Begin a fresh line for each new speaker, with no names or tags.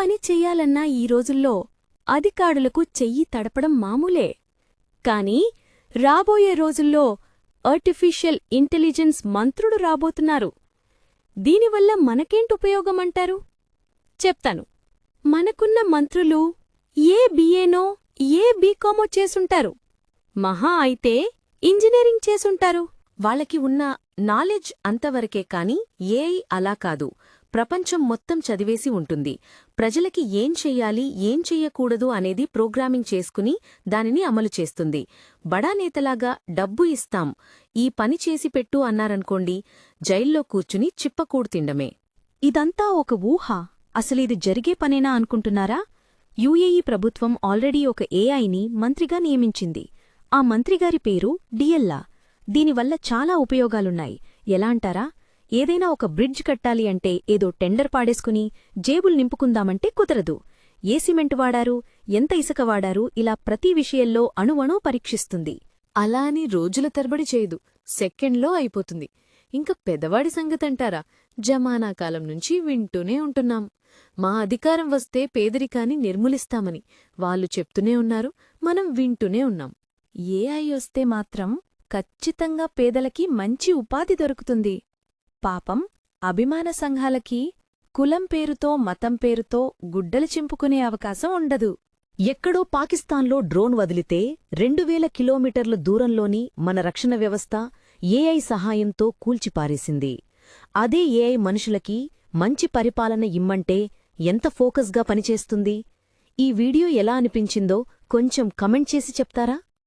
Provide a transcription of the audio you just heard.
పని చెయ్యాలన్నా ఈ రోజుల్లో అధికారులకు చెయ్యి తడపడం మామూలే. కాని రాబోయే రోజుల్లో ఆర్టిఫిషియల్ ఇంటెలిజెన్స్ మంత్రుడు రాబోతున్నారు. దీనివల్ల మనకేంటుపయోగమంటారు చెప్తాను. మనకున్న మంత్రులు ఏ బిఏనో ఏ బీకామో చేసుంటారు. మహా అయితే ఇంజనీరింగ్ చేసుంటారు.
వాళ్ళకి ఉన్న నాలెడ్జ్ అంతవరకే కాని ఏఐ అలా కాదు. ప్రపంచం మొత్తం చదివేసి ఉంటుంది. ప్రజలకి ఏం చెయ్యాలి ఏం చెయ్యకూడదు అనేది ప్రోగ్రామింగ్ చేసుకుని దానిని అమలు చేస్తుంది. బడా నేతలాగా డబ్బు ఇస్తాం. ఈ పని చేసి పెట్టు అన్నారనుకోండి జైల్లో కూర్చుని చిప్పకూడు తిండమే.
ఇదంతా ఒక ఊహ. అసలిది జరిగే పనేనా అనుకుంటున్నారా? యుఏఈ ప్రభుత్వం ఆల్రెడీ ఒక ఏఐని మంత్రిగా నియమించింది. ఆ మంత్రిగారి పేరు డిఎల్లా దీనివల్ల చాలా ఉపయోగాలున్నాయి. ఎలా అంటారా? ఏదైనా ఒక బ్రిడ్జ్ కట్టాలి అంటే ఏదో టెండర్ పాడేసుకుని జేబులు నింపుకుందామంటే కుదరదు. ఏ సిమెంట్ వాడారు? ఎంత ఇసుక వాడారు? ఇలా ప్రతి విషయంలో అణువణో పరీక్షిస్తుంది.
అలా అని రోజుల తరబడి చేయదు. సెకండ్లో అయిపోతుంది. ఇంక పెదవాడి సంగతంటారా? జమానా కాలం నుంచి వింటూనే ఉంటున్నాం. మా అధికారం వస్తే పేదరికాన్ని నిర్మూలిస్తామని వాళ్ళు చెప్తూనే ఉన్నారు. మనం వింటూనే ఉన్నాం.
ఏఐ వస్తే మాత్రం ఖచ్చితంగా పేదలకి మంచి ఉపాధి దొరుకుతుంది. పాపం అభిమాన సంఘాలకి కులం పేరుతో మతం పేరుతో గుడ్డలు చింపుకునే అవకాశం ఉండదు.
ఎక్కడో పాకిస్తాన్లో డ్రోన్ వదిలితే రెండు వేల కిలోమీటర్ల దూరంలోని మన రక్షణ వ్యవస్థ ఏఐ సహాయంతో కూల్చిపారేసింది. అదే ఏఐ మనుషులకి మంచి పరిపాలన ఇమ్మంటే ఎంత ఫోకస్గా పనిచేస్తుంది? ఈ వీడియో ఎలా అనిపించిందో కొంచెం కమెంట్ చేసి చెప్తారా?